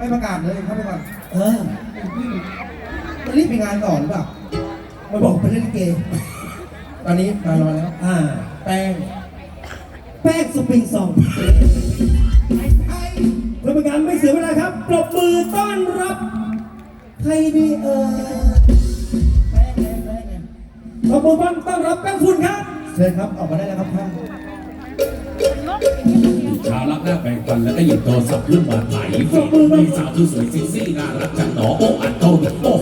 ไม่ประกาศเลยเข้าไปก่อนเออมันรีบไปงานก่อนหรือเปล่ามันบอกไปเล่นลิเกตอนนี้มารอแล้ว อ่า แป้ง แป้งสปริงสองรับประการไม่เสียเวลาครับปรบมือต้อนรับไทยดีเออยแป้งป้งแป้บมือต้อนรับแป้งฝุ่นครับเชิญครับออกมาได้แล้วครับท่าน กค้ารักหน้าแบ่งกันแล้วก็หยิบโทรศัพท์ขึ้นมาถ่ายมีสาวที่สวยซ็ซี่น่ารักจังหนอโอ้อัดโตโอ้